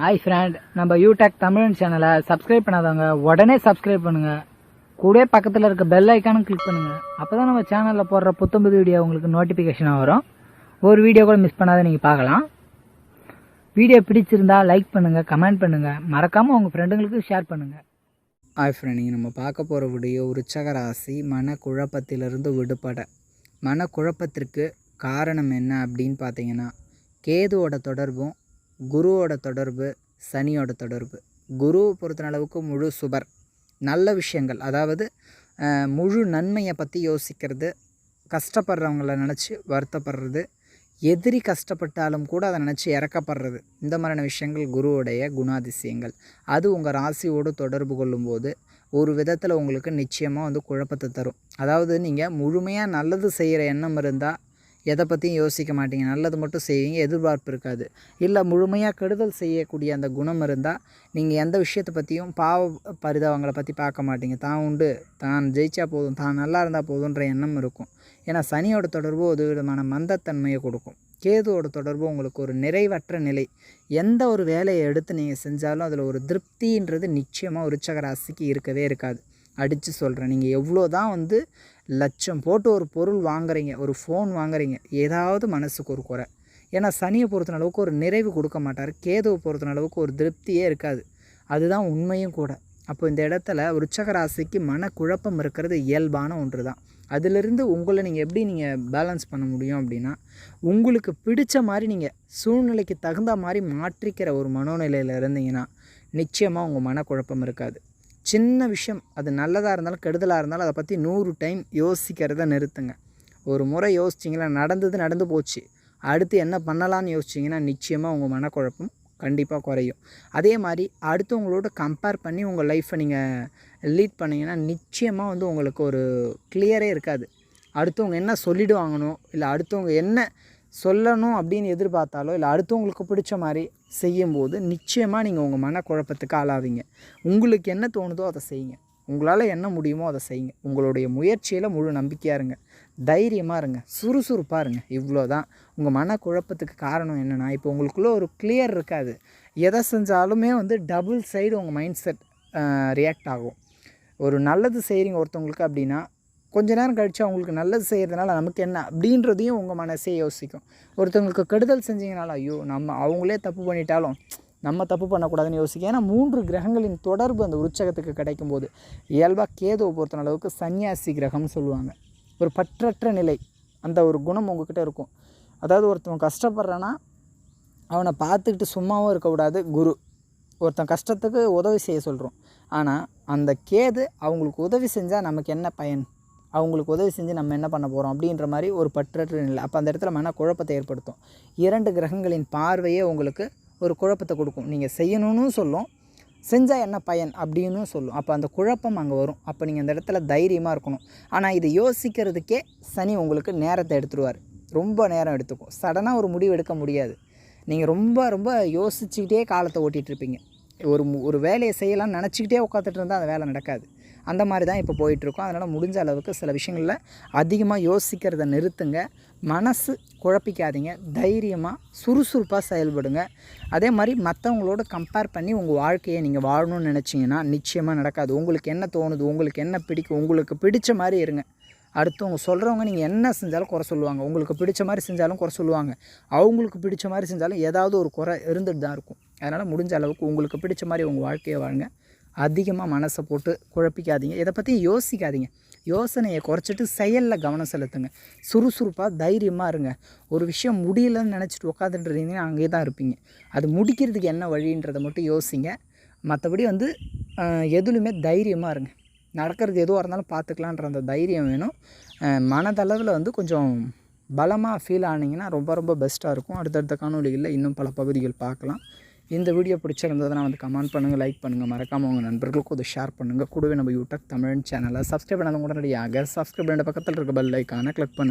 Hi friend நம்ம யூடெக் தமிழ் சேனலை subscribe பண்ணாதவங்க உடனே சப்ஸ்கிரைப் பண்ணுங்க. கூட பக்கத்தில் இருக்க பெல் ஐக்கானும் கிளிக் பண்ணுங்க. அப்பதான் நம்ம சேனலில் போடுற புத்தம்புது வீடியோ உங்களுக்கு நோட்டிஃபிகேஷனாக வரும். ஒரு வீடியோ கூட மிஸ் பண்ணாத நீங்கள் பார்க்கலாம். வீடியோ பிடிச்சிருந்தா லைக் பண்ணுங்கள் கமெண்ட் பண்ணுங்கள் மறக்காமல் உங்கள் ஃப்ரெண்டுங்களுக்கு ஷேர் பண்ணுங்கள் ஹாய் ஃப்ரெண்ட் நீங்கள் நம்ம பார்க்க போகிற வீடியோ உற்சகராசி மனக்குழப்பத்திலிருந்து விடுபட. மனக்குழப்பத்திற்கு காரணம் என்ன அப்படின்னு பார்த்தீங்கன்னா கேதுவோட தொடர்பும் குருவோட தொடர்பு சனியோட தொடர்பு. குருவை பொறுத்தளவுக்கு முழு சுபர். நல்ல விஷயங்கள். அதாவது முழு நன்மையை பற்றி யோசிக்கிறது கஷ்டப்படுறவங்கள நினச்சி வருத்தப்படுறது எதிரி கஷ்டப்பட்டாலும் கூட அதை நினச்சி இறக்கப்படுறது. இந்த மாதிரியான விஷயங்கள் குருவுடைய குணாதிசயங்கள். அது உங்கள் ராசியோடு தொடர்பு கொள்ளும்போது ஒரு விதத்தில் உங்களுக்கு நிச்சயமாக வந்து குழப்பத்தை தரும். அதாவது நீங்கள் முழுமையாக நல்லது செய்கிற எண்ணம் இருந்தால் எதை பற்றியும் யோசிக்க மாட்டீங்க. நல்லது மட்டும் செய்வீங்க எதிர்பார்ப்பு இருக்காது. இல்லை முழுமையாக கெடுதல் செய்யக்கூடிய அந்த குணம் இருந்தால் நீங்கள் எந்த விஷயத்தை பற்றியும் பாவ பரிதாபங்களை பற்றி பார்க்க மாட்டீங்க. தான் உண்டு தான் ஜெயிச்சா போதும் தான் நல்லா இருந்தால் போதுன்ற எண்ணம் இருக்கும். ஏன்னா சனியோட தொடர்பு ஒரு விதமான மந்தத்தன்மையை கொடுக்கும். கேதுவோட தொடர்பு உங்களுக்கு ஒரு நிறைவற்ற நிலை. எந்த ஒரு வேலையை எடுத்து நீங்கள் செஞ்சாலும் அதில் ஒரு திருப்தின்றது நிச்சயமாக விருச்சக ராசிக்கு இருக்கவே இருக்காது. அடித்து சொல்கிறேன் நீங்கள் எவ்வளோ தான் வந்து லட்சம் போட்டு ஒரு பொருள் வாங்குறீங்க ஒரு ஃபோன் வாங்குறீங்க ஏதாவது மனசுக்கு ஒரு குறை. ஏன்னா சனியை பொறுத்தன அளவுக்கு ஒரு நிறைவு கொடுக்க மாட்டார். கேதுவை பொறுத்தன அளவுக்கு ஒரு திருப்தியே இருக்காது. அதுதான் உண்மையும் கூட. அப்போ இந்த இடத்துல விருச்சக ராசிக்கு மனக்குழப்பம் இருக்கிறது இயல்பான ஒன்று தான் அதிலிருந்து உங்களை நீங்கள் எப்படி நீங்கள் பேலன்ஸ் பண்ண முடியும் அப்படின்னா உங்களுக்கு பிடிச்ச மாதிரி நீங்கள் சூழ்நிலைக்கு தகுந்த மாதிரி மாற்றிக்கிற ஒரு மனோநிலையில் இருந்தீங்கன்னா நிச்சயமாக உங்கள் மனக்குழப்பம் இருக்காது. சின்ன விஷயம். அது நல்லதாக இருந்தாலும் கெடுதலாக இருந்தாலும் அதை பற்றி நூறு டைம் யோசிக்கிறத நிறுத்துங்க. ஒரு முறை யோசிச்சிங்களா நடந்தது நடந்து போச்சு. அடுத்து என்ன பண்ணலான்னு யோசிச்சிங்கன்னா நிச்சயமாக உங்கள் மனக்குழப்பம் கண்டிப்பாக குறையும். அதே மாதிரி அடுத்தவங்களோட கம்பேர் பண்ணி உங்கள் லைஃப்பை நீங்கள் லீட் பண்ணிங்கன்னா நிச்சயமாக வந்து உங்களுக்கு ஒரு கிளியரே இருக்காது. அடுத்தவங்க என்ன சொல்லிவிடுவாங்கனோ இல்லை அடுத்தவங்க என்ன சொல்லணும் அப்படின்னு எதிர்பார்த்தாலோ இல்லை அடுத்தவங்களுக்கு பிடிச்ச மாதிரி செய்யும்போது நிச்சயமாக நீங்கள் உங்கள் மனக்குழப்பத்துக்கு ஆளாவீங்க. உங்களுக்கு என்ன தோணுதோ அதை செய்யுங்க. உங்களால் என்ன முடியுமோ அதை செய்யுங்க. உங்களுடைய முயற்சியில் முழு நம்பிக்கையாக இருங்க. தைரியமாக இருங்க. சுறுசுறுப்பாக இருங்க. இவ்வளோ தான் உங்கள் மனக்குழப்பத்துக்கு காரணம் என்னென்னா இப்போ உங்களுக்குள்ளே ஒரு கிளியர் இருக்காது. எதை செஞ்சாலுமே வந்து டபுள் சைடு உங்கள் மைண்ட் செட் ரியாக்ட் ஆகும். ஒரு நல்லது செய்கிறீங்க ஒருத்தவங்களுக்கு அப்படின்னா கொஞ்ச நேரம் கழித்து அவங்களுக்கு நல்லது செய்கிறதுனால நமக்கு என்ன அப்படின்றதையும் உங்கள் மனசே யோசிக்கும். ஒருத்தவங்களுக்கு கெடுதல் செஞ்சீங்கனால ஐயோ நம்ம அவங்களே தப்பு பண்ணிட்டாலும் நம்ம தப்பு பண்ணக்கூடாதுன்னு யோசிக்கும் ஏன்னா மூன்று கிரகங்களின் தொடர்பு அந்த உற்சகத்துக்கு கிடைக்கும் போது இயல்பாக கேதுவை பொறுத்த அளவுக்கு சன்னியாசி கிரகம்னு சொல்லுவாங்க. ஒரு பற்றற்ற நிலை அந்த ஒரு குணம் உங்ககிட்ட இருக்கும். அதாவது ஒருத்தவன் கஷ்டப்படுறான்னா அவனை பார்த்துக்கிட்டு சும்மாவும் இருக்கக்கூடாது குரு. ஒருத்தன் கஷ்டத்துக்கு உதவி செய்ய சொல்கிறோம் ஆனால் அந்த கேது அவங்களுக்கு உதவி செஞ்சால் நமக்கு என்ன பயன்? அவங்களுக்கு உதவி செஞ்சு நம்ம என்ன பண்ண போகிறோம் அப்படின்ற மாதிரி ஒரு பற்றற்ற நிலை. அப்போ அந்த இடத்துல மன குழப்பத்தை ஏற்படுத்தும். இரண்டு கிரகங்களின் பார்வையே உங்களுக்கு ஒரு குழப்பத்தை கொடுக்கும். நீங்கள் செய்யணும்னு சொல்லும் செஞ்சால் என்ன பயன் அப்படின்னு சொல்லும். அப்போ அந்த குழப்பம் அங்கே வரும். அப்போ நீங்கள் அந்த இடத்துல தைரியமாக இருக்கணும். ஆனால் இதை யோசிக்கிறதுக்கே சனி உங்களுக்கு நேரத்தை எடுத்துருவார். ரொம்ப நேரம் எடுத்துக்கும். சடனாக ஒரு முடிவு எடுக்க முடியாது. நீங்கள் ரொம்ப ரொம்ப யோசிச்சுக்கிட்டே காலத்தை ஓட்டிகிட்டு இருப்பீங்க. ஒரு ஒரு வேலையை செய்யலாம்னு நினச்சிக்கிட்டே உட்காந்துட்டு இருந்தால் அந்த வேலை நடக்காது. அந்த மாதிரி தான் இப்போ போயிட்டுருக்கோம். அதனால் முடிஞ்ச அளவுக்கு சில விஷயங்களில் அதிகமாக யோசிக்கிறத நிறுத்துங்க. மனசு குழப்பிக்காதீங்க. தைரியமாக சுறுசுறுப்பாக செயல்படுங்க. அதே மாதிரி மற்றவங்களோட கம்பேர் பண்ணி உங்கள் வாழ்க்கையை நீங்கள் வாழணும்னு நினச்சிங்கன்னா நிச்சயமாக நடக்காது. உங்களுக்கு என்ன தோணுது உங்களுக்கு என்ன பிடிக்கும் உங்களுக்கு பிடிச்ச மாதிரி இருங்க. அடுத்தவங்க சொல்கிறவங்க நீங்கள் என்ன செஞ்சாலும் குறை சொல்லுவாங்க. உங்களுக்கு பிடிச்ச மாதிரி செஞ்சாலும் குறை சொல்லுவாங்க. அவங்களுக்கு பிடிச்ச மாதிரி செஞ்சாலும் ஏதாவது ஒரு குறை இருந்துட்டு தான் இருக்கும். அதனால் முடிஞ்ச அளவுக்கு உங்களுக்கு பிடிச்ச மாதிரி உங்கள் வாழ்க்கையை வாழுங்க. அதிகமாக மனசை போட்டு குழப்பிக்காதீங்க. இதை பற்றி யோசிக்காதீங்க. யோசனையை குறைச்சிட்டு செயலில் கவனம் செலுத்துங்க. சுறுசுறுப்பாக தைரியமாக இருங்க. ஒரு விஷயம் முடியலன்னு நினச்சிட்டு உட்காந்துட்டு இருந்தீங்கன்னா தான் இருப்பீங்க. அது முடிக்கிறதுக்கு என்ன வழின்றதை மட்டும் யோசிங்க. மற்றபடி வந்து எதுலையுமே தைரியமாக இருங்க. நடக்கிறது எதுவாக இருந்தாலும் பார்த்துக்கலான்ற அந்த தைரியம் வேணும். மனதளவில் வந்து கொஞ்சம் பலமாக ஃபீல் ஆனீங்கன்னா ரொம்ப ரொம்ப பெஸ்ட்டாக இருக்கும். அடுத்தடுத்த காணொலிகளில் இன்னும் பல பகுதிகள் பார்க்கலாம். இந்த வீடியோ பிடிச்சிருந்ததுன்னா வந்து கமெண்ட் பண்ணுங்கள் லைக் பண்ணுங்கள் மறக்காமல் உங்கள் நண்பர்களுக்கும் அதை ஷேர் பண்ணுங்கள் கூடவே நம்ம யூடியூப் தமிழ் சேனலை சப்ஸ்கிரைப் பண்ணாத உடனடியாக சப்ஸ்கிரைப் பண்ணுற பக்கத்தில் இருக்க பெல் ஐக்கானை கிளிக் பண்ணுங்கள்